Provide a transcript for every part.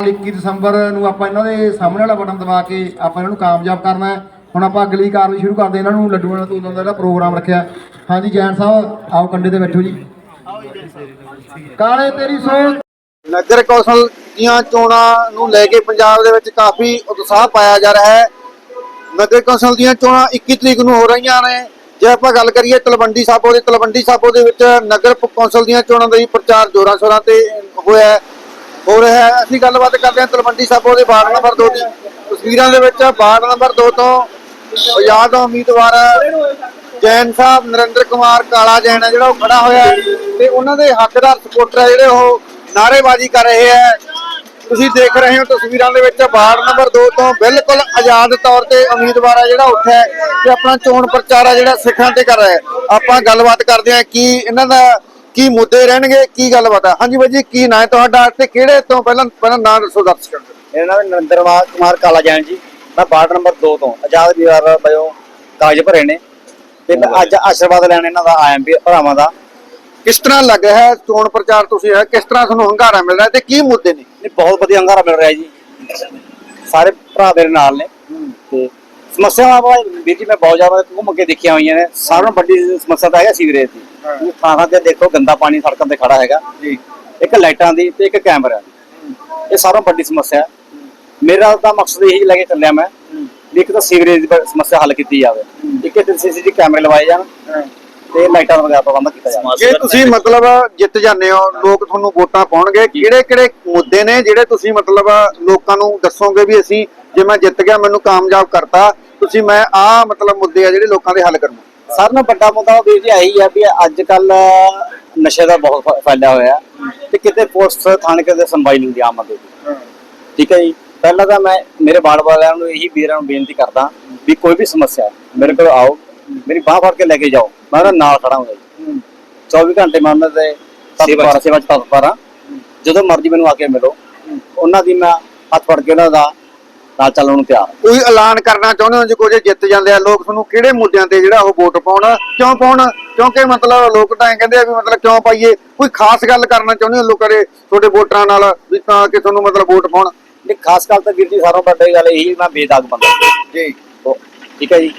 21 ਦਸੰਬਰ ਨੂੰ ਆਪਾਂ ਇਹਨਾਂ ਦੇ ਸਾਹਮਣੇ ਵਾਲਾ ਬਟਨ ਦਬਾ ਕੇ ਆਪਾਂ ਇਹਨਾਂ ਨੂੰ ਕਾਮਯਾਬ ਕਰਨਾ ਹੈ। ਹੁਣ ਆਪਾਂ ਅਗਲੀ ਕਾਰਵਾਈ ਸ਼ੁਰੂ ਕਰਦੇ ਹਾਂ। ਇਹਨਾਂ ਨੂੰ ਲੱਡੂਆਂ ਨਾਲ ਤੋਲਣ ਦਾ ਜਿਹੜਾ ਪ੍ਰੋਗਰਾਮ ਰੱਖਿਆ। ਹਾਂਜੀ, ਜੈਨ ਸਾਹਿਬ, ਆਓ ਕੰਡੇ ਤੇ ਬੈਠੋ ਜੀ। ਕਾਲੇ, ਤੇਰੀ ਸੋਚ। ਨਗਰ ਕੌਂਸਲ ਦੀਆਂ ਚੋਣਾਂ ਨੂੰ ਲੈ ਕੇ ਪੰਜਾਬ ਦੇ ਵਿੱਚ ਕਾਫੀ ਉਤਸ਼ਾਹ ਪਾਇਆ ਜਾ ਰਿਹਾ ਹੈ। ਨਗਰ ਕੌਂਸਲ ਦੀਆਂ ਚੋਣਾਂ 21 ਤਰੀਕ ਨੂੰ ਹੋ ਰਹੀਆਂ ਨੇ। ਜੇ ਆਪਾਂ ਗੱਲ ਕਰੀਏ ਤਲਵੰਡੀ ਸਾਬੋ ਦੇ, ਤਲਵੰਡੀ ਸਾਬੋ ਦੇ ਵਿੱਚ ਨਗਰ ਕੌਂਸਲ ਦੀਆਂ ਚੋਣਾਂ ਦਾ ਹੀ ਪ੍ਰਚਾਰ ਜ਼ੋਰਾਂ ਸ਼ੋਰਾਂ ਤੇ ਹੋਇਆ ਹੋ ਰਿਹਾ ਹੈ, ਅਸੀਂ ਗੱਲਬਾਤ ਕਰਦੇ ਹਾਂ ਤਲਵੰਡੀ ਸਾਬੋ ਦੇ ਵਾਰਡ ਨੰਬਰ 2 ਦੀ। ਤਸਵੀਰਾਂ ਦੇ ਵਿੱਚ ਵਾਰਡ ਨੰਬਰ 2 ਤੋਂ ਆਜ਼ਾਦ ਉਮੀਦਵਾਰ ਜੈਨ ਸਾਹਿਬ, ਨਰਿੰਦਰ ਕੁਮਾਰ, ਕਾਲਾ ਜੈਨ ਹੈ ਜਿਹੜਾ ਉਹ ਖੜਾ ਹੋਇਆ ਹੈ। ਤੇ ਉਹਨਾਂ ਦੇ ਹੱਕਦਾਰ ਸਪੋਰਟਰ ਹੈ ਜਿਹੜੇ ਉਹ ਨਾਅਰੇਬਾਜ਼ੀ ਕਰ ਰਹੇ ਹੈ। ਤੁਸੀਂ ਦੇਖ ਰਹੇ ਹੋ ਤਸਵੀਰਾਂ ਦੇ ਵਿੱਚ ਵਾਰਡ ਨੰਬਰ 2 ਤੋਂ ਬਿਲਕੁਲ ਆਜ਼ਾਦ ਤੌਰ ਤੇ ਉਮੀਦਵਾਰ ਹੈ ਜਿਹੜਾ ਉੱਠਿਆ ਤੇ ਆਪਣਾ ਚੋਣ ਪ੍ਰਚਾਰ ਹੈ ਜਿਹੜਾ ਸਿੱਖਾਂ ਤੇ ਕਰ ਰਿਹਾ ਹੈ। ਆਪਾਂ ਗੱਲਬਾਤ ਕਰਦੇ ਹਾਂ ਕਿ ਇਹਨਾਂ ਦਾ ਕੀ ਮੁੱਦੇ ਰਹਿਣਗੇ ਕੀ ਗੱਲਬਾਤ ਹੈ ਹਾਂਜੀ ਬਾਈ ਜੀ ਕੀ ਨਾਂ ਹੈ ਤੁਹਾਡਾ ਤੇ ਕਿਹੜੇ ਤੋਂ ਪਹਿਲਾਂ ਪਹਿਲਾਂ ਨਾਂ ਦੱਸੋ ਦਰਸ਼ਕਾਂ ਨੂੰ? ਮੇਰਾ ਨਾਮ ਨਰਿੰਦਰ ਕੁਮਾਰ- ਕਾਲਾ ਜੈਨ ਜੀ। ਮੈਂ ਵਾਰਡ ਨੰਬਰ 2 ਤੋਂ ਆਜ਼ਾਦ ਵਿਹਾਰ ਬਇਓ ਕਾਗਜ਼ ਭਰੇ ਨੇ। ਤੇ ਮੈਂ ਅੱਜ ਆਸ਼ੀਰਵਾਦ ਲੈਣ ਇਹਨਾਂ ਦਾ ਆਇਆ ਵੀ ਭਰਾਵਾਂ ਦਾ। ਕਿਸ ਤਰ੍ਹਾਂ ਲੱਗ ਰਿਹਾ ਹੈ ਚੋਣ ਪ੍ਰਚਾਰ ਤੁਸੀਂ ਹੈ ਕਿਸ ਤਰ੍ਹਾਂ ਤੁਹਾਨੂੰ ਹੰਗਾਰਾ ਮਿਲ ਰਿਹਾ ਤੇ ਕੀ ਮੁੱਦੇ ਨੇ? ਨਹੀਂ ਬਹੁਤ ਵਧੀਆ ਹੰਗਾਰਾ ਮਿਲ ਰਿਹਾ ਜੀ। ਸਾਰੇ ਭਰਾ ਮੇਰੇ ਨਾਲ ਨੇ। ਤੇ ਸਮੱਸਿਆਵਾਂ ਬਾਈ ਵੀਰ ਜੀ ਮੈਂ ਬਹੁਤ ਜ਼ਿਆਦਾ ਘੁੰਮ ਕੇ ਦੇਖੀਆਂ ਹੋਈਆਂ ਨੇ। ਸਾਰਿਆਂ ਵੱਡੀ ਸਮੱਸਿਆ ਤਾਂ ਹੈਗਾ ਸੀਵਰੇਜ ਦੀ। ਥਾਂ ਤੇ ਦੇਖੋ ਗੰਦਾ ਪਾਣੀ ਸੜਕਾਂ ਤੇ ਖੜਾ ਹੈਗਾ। ਜੀ। ਇੱਕ ਲਾਈਟਾਂ ਦੀ ਤੇ ਇੱਕ ਕੈਮਰਾ। ਇਹ ਸਾਰਿਆਂ ਵੱਡੀ ਸਮੱਸਿਆ। ਹੈ। ਮੇਰਾ ਤਾਂ ਮਕਸਦ ਇਹੀ ਲੈ ਕੇ ਚੱਲਿਆ ਮੈਂ ਵੀ ਇੱਕ ਤਾਂ ਸੀਵਰੇਜ ਦੀ ਸਮੱਸਿਆ ਹੱਲ ਕੀਤੀ ਜਾਵੇ। ਇੱਕ ਤੇ ਸੀਸੀਟੀਵੀ ਕੈਮਰੇ ਲਵਾਏ ਜਾਣ ਤੇ ਲਾਈਟਾਂ ਵਗੈਰਾ ਦਾ ਪ੍ਰਬੰਧ ਕੀਤਾ ਜਾਵੇ। ਜੇ ਤੁਸੀਂ ਮਤਲਬ ਜਿੱਤ ਜਾਂਦੇ ਹੋ ਲੋਕ ਤੁਹਾਨੂੰ ਵੋਟਾਂ ਪਾਉਣਗੇ। ਕਿਹੜੇ ਕਿਹੜੇ ਮੁੱਦੇ ਨੇ ਜਿਹੜੇ ਤੁਸੀਂ ਮਤਲਬ ਲੋਕਾਂ ਨੂੰ ਦੱਸੋਗੇ ਵੀ ਅਸੀਂ ਜੇ ਮੈਂ ਜਿੱਤ ਗਿਆ ਮੈਨੂੰ ਕਾਮਯਾਬ ਕਰਤਾ ਤੁਸੀਂ ਮੈਂ ਆਹ ਮਤਲਬ ਮੁੱਦੇ ਆ ਜਿਹੜੇ ਲੋਕਾਂ ਦੇ ਹੱਲ ਕਰਨਾ। ਸਾਰਿਆਂ ਨਾਲੋਂ ਵੱਡਾ ਮੁੱਦਾ ਉਹ ਵੀਰ ਜੀ ਆਹੀ ਆ ਵੀ ਅੱਜ ਕੱਲ ਨਸ਼ੇ ਦਾ ਬਹੁਤ ਫੈਲਿਆ ਹੋਇਆ ਤੇ ਕਿਤੇ ਪੁਲਿਸ ਥਾਣੇ ਕਿਤੇ ਸੁਣਵਾਈ ਨਹੀਂ ਹੁੰਦੀ ਦੀ। ਠੀਕ ਹੈ ਜੀ? ਪਹਿਲਾਂ ਤਾਂ ਮੈਂ ਮੇਰੇ ਵਾਰਡ ਵਾਲਿਆਂ ਨੂੰ ਇਹੀ ਵੀਰਾਂ ਨੂੰ ਬੇਨਤੀ ਕਰਦਾ ਵੀ ਕੋਈ ਵੀ ਸਮੱਸਿਆ ਮੇਰੇ ਕੋਲ ਆਓ ਮੇਰੀ ਬਾਹ ਫੜ ਕੇ ਲੈ ਕੇ ਜਾਓ ਮੈਂ ਉਹਨਾਂ ਨਾਲ ਖੜਾ ਹਾਂ ਜੀ। 24 ਘੰਟੇ ਮੈਂ ਉਹਨਾਂ ਦੇ ਸੇਵਾ ਸੇਵਾ ਚ ਤਤਪਰ ਹਾਂ। ਜਦੋਂ ਮਰਜ਼ੀ ਮੈਨੂੰ ਆ ਕੇ ਮਿਲੋ। ਉਹਨਾਂ ਦੀ ਮੈਂ ਹੱਥ ਫੜ ਕੇ ਉਹਨਾਂ ਦਾ ਨਾਲ ਚੱਲਣ ਨੂੰ ਤਿਆਰ। ਕੋਈ ਐਲਾਨ ਕਰਨਾ ਚਾਹੁੰਦੇ ਹੋ ਜੇ ਕੋਈ ਜਿੱਤ ਜਾਂਦੇ ਆ ਲੋਕ ਤੁਹਾਨੂੰ ਕਿਹੜੇ ਮੁੱਦਿਆਂ ਤੇ ਜਿਹੜਾ ਉਹ ਵੋਟ ਪਾਉਣ? ਕਿਉਂ ਪਾਉਣ? ਕਿਉਂਕਿ ਮਤਲਬ ਲੋਕ ਤਾਂ ਇਹ ਕਹਿੰਦੇ ਆ ਵੀ ਮਤਲਬ ਕਿਉਂ ਪਾਈਏ? ਕੋਈ ਖਾਸ ਗੱਲ ਕਰਨਾ ਚਾਹੁੰਦੇ ਹੋ ਲੋਕਾਂ ਦੇ ਤੁਹਾਡੇ ਵੋਟਰਾਂ ਨਾਲ ਵੀ ਤਾਂ ਕਿ ਤੁਹਾਨੂੰ ਮਤਲਬ ਵੋਟ ਪਾਉਣ? ਤੇ ਖਾਸ ਗੱਲ ਤਾਂ ਵੀਰ ਜੀ ਸਾਰੋਂ ਵੱਡੀ ਗੱਲ ਇਹੀ ਮੈਂ ਬੇਦਾਗ ਬੰਦਾ। ਜੀ। ਠੀਕ ਹੈ ਜੀ।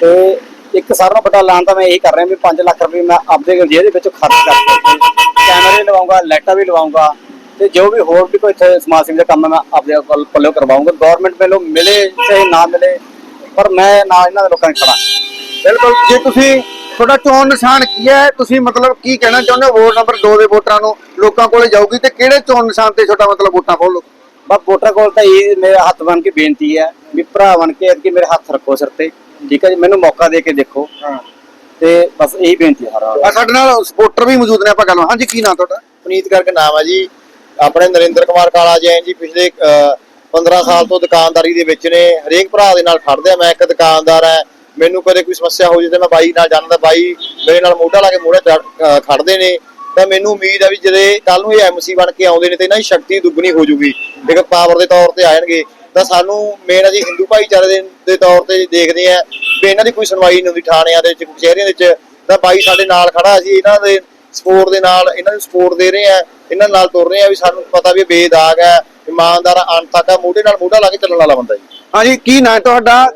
ਤੇ ਇੱਕ ਨਾਲੋਂ ਵੱਡਾ ਐਲਾਨ ਤਾਂ ਮੈਂ ਇਹੀ ਕਰ ਰਿਹਾ ਵੀ 5 ਲੱਖ ਰੁਪਏ ਮੈਂ ਆਪਦੇ ਜੇਬ ਦੇ ਵਿੱਚੋਂ ਖਰਚ ਕਰਕੇ ਕੈਮਰੇ ਲਵਾਉਂਗਾ ਲਾਈਟਾਂ ਵੀ ਲਵਾਉਂਗਾ ਤੇ ਜੋ ਵੀ ਹੋਰ ਵੀ ਕੋਈ ਇੱਥੇ ਸਮਾਜ ਸੇਵੀ ਦਾ ਕੰਮ ਹੈ ਮੈਂ ਆਪਦੇ ਕੋਲ ਪੱਲੇ ਕਰਵਾਉਂਗਾ। ਗਵਰਨਮੈਂਟ ਵੱਲੋਂ ਮਿਲੇ ਚਾਹੇ ਨਾ ਮਿਲੇ ਪਰ ਮੈਂ ਨਾਲ ਇਹਨਾਂ ਦੇ ਲੋਕਾਂ ਦੇ ਖੜਾ ਬਿਲਕੁਲ ਜੇ ਤੁਸੀਂ ਤੁਹਾਡਾ ਚੋਣ ਨਿਸ਼ਾਨ ਕੀ ਹੈ ਤੁਸੀਂ ਮਤਲਬ ਕੀ ਕਹਿਣਾ ਚਾਹੁੰਦੇ ਹੋ? ਵੋਟ ਨੰਬਰ 2 ਦੇ ਵੋਟਰਾਂ ਨੂੰ ਲੋਕਾਂ ਕੋਲੇ ਜਾਊਗੀ ਤੇ ਕਿਹੜੇ ਚੋਣ ਨਿਸ਼ਾਨ ਤੇ ਤੁਹਾਡਾ ਮਤਲਬ ਵੋਟਾਂ ਪਾਓ ਬਸ ਵੋਟਰ ਕੋਲ ਤਾਂ ਇਹ ਮੇਰੇ ਹੱਥ ਬਣ ਕੇ ਬੇਨਤੀ ਹੈ ਵੀ ਭਰਾ ਬਣ ਕੇ ਅੱਗੇ ਮੇਰੇ ਹੱਥ ਰੱਖੋ ਸਿਰ ਤੇ। ਠੀਕ ਹੈ ਜੀ? ਮੈਨੂੰ ਮੌਕਾ ਦੇ ਕੇ ਦੇਖੋ। ਹਾਂ। ਤੇ ਬਸ ਇਹੀ ਬੇਨਤੀ ਹੈ ਸਾਰਾ ਆ ਸਾਡੇ ਨਾਲ ਸਪੋਰਟਰ ਵੀ ਮੌਜੂਦ ਨੇ ਆਪਾਂ ਗੱਲ ਹਾਂਜੀ ਕੀ ਨਾਂ ਤੁਹਾਡਾ? ਪੁਨੀਤ ਕਰਕੇ ਨਾਮ ਹੈ ਜੀ। ਆਪਣੇ ਨਰਿੰਦਰ ਕੁਮਾਰ ਕਾਲਾ ਜੈਨ ਜੀ ਪਿਛਲੇ 15 ਸਾਲ ਤੋਂ ਦੁਕਾਨਦਾਰੀ ਦੇ ਵਿੱਚ ਨੇ। ਹਰੇਕ ਭਰਾ ਦੇ ਨਾਲ ਖੜਦੇ ਆ। ਮੈਂ ਇੱਕ ਦੁਕਾਨਦਾਰ ਆ ਮੈਨੂੰ ਕਦੇ ਕੋਈ ਸਮੱਸਿਆ ਹੋ ਜੇ ਤੇ ਮੈਂ ਬਾਈ ਨਾਲ ਜਾਂਦਾ। ਬਾਈ ਮੇਰੇ ਨਾਲ ਮੋਢਾ ਲਾ ਕੇ ਮੋਢਾ ਖੜਦੇ ਨੇ। ਤਾਂ ਮੈਨੂੰ ਉਮੀਦ ਆ ਵੀ ਜਦੇ ਕੱਲ ਨੂੰ ਇਹ ਐਮਸੀ ਬਣ ਕੇ ਆਉਂਦੇ ਨੇ ਤੇ ਇਹਨਾਂ ਦੀ ਸ਼ਕਤੀ ਦੁੱਗਣੀ ਹੋ ਜੂਗੀ। ਇੱਕ ਪਾਵਰ ਦੇ ਤੌਰ ਤੇ ਆਣਗੇ ਤਾਂ ਸਾਨੂੰ ਮੇਨ ਅਸੀਂ ਹਿੰਦੂ ਭਾਈਚਾਰੇ ਦੇ ਤੌਰ ਤੇ ਦੇਖਦੇ ਆ ਵੀ ਇਹਨਾਂ ਦੀ ਕੋਈ ਸੁਣਵਾਈ ਨਹੀਂ ਹੁੰਦੀ, ਥਾਣਿਆਂ ਦੇ ਵਿੱਚ, ਕਚਹਿਰੀਆਂ ਦੇ ਵਿੱਚ। ਤਾਂ ਬਾਈ ਸਾਡੇ ਨਾਲ ਖੜਾ ਸੀ। ਇਹਨਾਂ ਦੇ ਸਪੋਰਟ ਦੇ ਨਾਲ ਇਹਨਾਂ ਨੂੰ ਸਪੋਰਟ ਦੇ ਰਹੇ ਆ ਇਹਨਾਂ ਨਾਲ ਤੁਰ ਰਹੇ ਆ ਵੀ ਸਾਨੂੰ ਪਤਾ ਵੀ ਇਹ ਬੇਦਾਗ ਹੈ ਇਮਾਨਦਾਰ ਆ, ਅੰਤ ਤੱਕ ਆ ਮੋਢੇ ਨਾਲ ਮੋਢਾ ਲਾ ਕੇ ਚੱਲਣ ਵਾਲਾ ਬੰਦਾ ਜੀ। ਹਾਂਜੀ ਕੀ ਨਾਂ ਹੈ ਤੁਹਾਡਾ?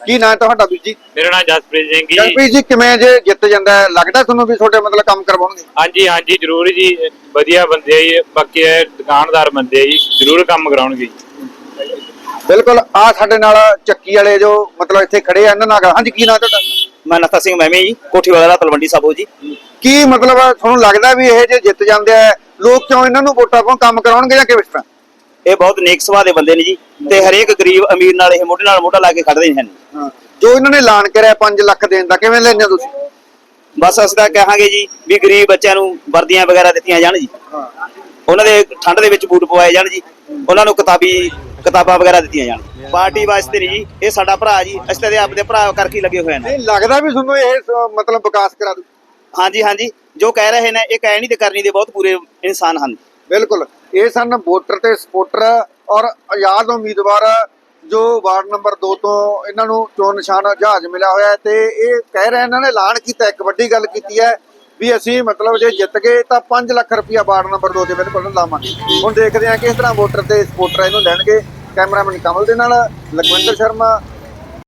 ਕੀ ਨਾਂ ਹੈ ਤੁਹਾਡਾ ਵੀਰ ਜੀ? ਮੇਰਾ ਨਾਮ ਜਸਪ੍ਰੀਤ ਸਿੰਘ ਜੀ। ਜਗਪ੍ਰੀਤ ਜੀ ਕਿਵੇਂ ਜੇ ਜਿੱਤ ਜਾਂਦਾ ਹੈ? ਲੱਗਦਾ ਤੁਹਾਨੂੰ ਵੀ ਤੁਹਾਡੇ ਮਤਲਬ ਕੰਮ ਕਰਵਾਉਣਗੇ? ਹਾਂਜੀ ਹਾਂਜੀ ਜ਼ਰੂਰ ਜੀ। ਵਧੀਆ ਬੰਦੇ ਆ ਜੀ। ਬਾਕੀ ਇਹ ਦੁਕਾਨਦਾਰ ਬੰਦੇ ਆ ਜੀ। ਜ਼ਰੂਰ ਕੰਮ ਕਰਾਉਣਗੇ ਜੀ। ਬਿਲਕੁਲ ਆ ਸਾਡੇ ਨਾਲ ਚੱਕੀ ਵਾਲੇ ਜੋ ਮਤਲਬ ਇੱਥੇ ਖੜੇ ਆ ਇਹਨਾਂ ਨਾਲ ਹਾਂਜੀ ਕੀ ਨਾਂ ਤੁਹਾਡਾ? ਮੈਂ ਨਤਾ ਸਿੰਘ ਮੈਮੇ ਜੀ ਕੋਠੀ ਵਾਲਾ ਤਲਵੰਡੀ ਸਾਬੋ ਜੀ। ਕੀ ਮਤਲਬ ਤੁਹਾਨੂੰ ਲੱਗਦਾ ਵੀ ਇਹ ਜੇ ਜਿੱਤ ਜਾਂਦੇ ਆ ਲੋਕ ਕਿਉਂ ਇਹਨਾਂ ਨੂੰ ਵੋਟਾਂ ਪਾਉਣ ਕੰਮ ਕਰਾਉਣਗੇ ਜਾਂ ਕਿਵੇਂ? ਤਰ੍ਹਾਂ ਇਹ ਬਹੁਤ ਨੇਕ ਸੁਭਾਅ ਦੇ ਬੰਦੇ ਨੇ ਜੀ ਤੇ ਹਰੇਕ ਗਰੀਬ ਅਮੀਰ ਨਾਲ ਇਹ ਮੋਢੇ ਨਾਲ ਮੋਢਾ ਲਾ ਕੇ ਖੜਦੇ ਹਨ। ਜੋ ਇਹਨਾਂ ਨੇ ਐਲਾਨ ਕਰਿਆ 5 ਲੱਖ ਦੇਣ ਦਾ ਕਿਵੇਂ ਲੈਣੇ ਤੁਸੀਂ? ਬਸ ਅਸੀਂ ਤਾਂ ਕਹਾਂਗੇ ਜੀ ਵੀ ਗਰੀਬ ਬੱਚਿਆਂ ਨੂੰ ਵਰਦੀਆਂ ਵਗੈਰਾ ਦਿੱਤੀਆਂ ਜਾਣ ਜੀ। ਉਹਨਾਂ ਦੇ ਠੰਡ ਦੇ ਵਿੱਚ ਬੂਟ ਪਵਾਏ ਜਾਣ ਜੀ। ਉਹਨਾਂ ਨੂੰ ਕਿਤਾਬੀ ਕਿਤਾਬਾਂ ਵਗੈਰਾ ਦਿੱਤੀਆਂ ਜਾਣ। ਪਾਰਟੀ ਵਾਸਤੇ ਨਹੀਂ ਜੀ ਇਹ ਸਾਡਾ ਭਰਾ ਜੀ ਅਸੀਂ ਤਾਂ ਆਪਦੇ ਭਰਾ ਕਰਕੇ ਹੀ ਲੱਗੇ ਹੋਏ ਨੇ। ਨਹੀਂ ਲੱਗਦਾ ਵੀ ਤੁਹਾਨੂੰ ਇਹ ਸ- ਮਤਲਬ ਵਿਕਾਸ ਕਰਾ ਦੂ। ਹਾਂਜੀ ਹਾਂਜੀ ਜੋ ਕਹਿ ਰਹੇ ਨੇ ਇਹ ਕਹਿਣੀ ਤੇ ਕਰਨੀ ਦੇ ਬਹੁਤ ਪੂਰੇ ਇਨਸਾਨ ਹਨ। ਬਿਲਕੁਲ ਇਹ ਸਨ ਵੋਟਰ ਤੇ ਸਪੋਰਟਰ ਔਰ ਆਜ਼ਾਦ ਉਮੀਦਵਾਰ ਜੋ ਵਾਰਡ ਨੰਬਰ 2 ਤੋਂ ਇਹਨਾਂ ਨੂੰ ਚੋਣ ਨਿਸ਼ਾਨ ਜਹਾਜ਼ ਮਿਲਿਆ ਹੋਇਆ ਹੈ ਤੇ ਇਹ ਕਹਿ ਰਹੇ ਇਹਨਾਂ ਨੇ ਐਲਾਨ ਕੀਤਾ ਇੱਕ ਵੱਡੀ ਗੱਲ ਕੀਤੀ ਹੈ ਵੀ ਅਸੀਂ ਮਤਲਬ ਜੇ ਜਿੱਤ ਗਏ ਤਾਂ 5 ਲੱਖ ਰੁਪਇਆ ਵਾਰਡ ਨੰਬਰ 2 ਦੇ ਬਿਲਕੁਲ ਲਾਵਾਂਗੇ। ਹੁਣ ਦੇਖਦੇ ਹਾਂ ਕਿਸ ਤਰ੍ਹਾਂ ਵੋਟਰ ਤੇ ਸਪੋਰਟਰ ਇਹਨੂੰ ਲੈਣਗੇ। ਕੈਮਰਾਮੈਨ ਕਮਲ ਦੇ ਨਾਲ ਲਖਵਿੰਦਰ ਸ਼ਰਮਾ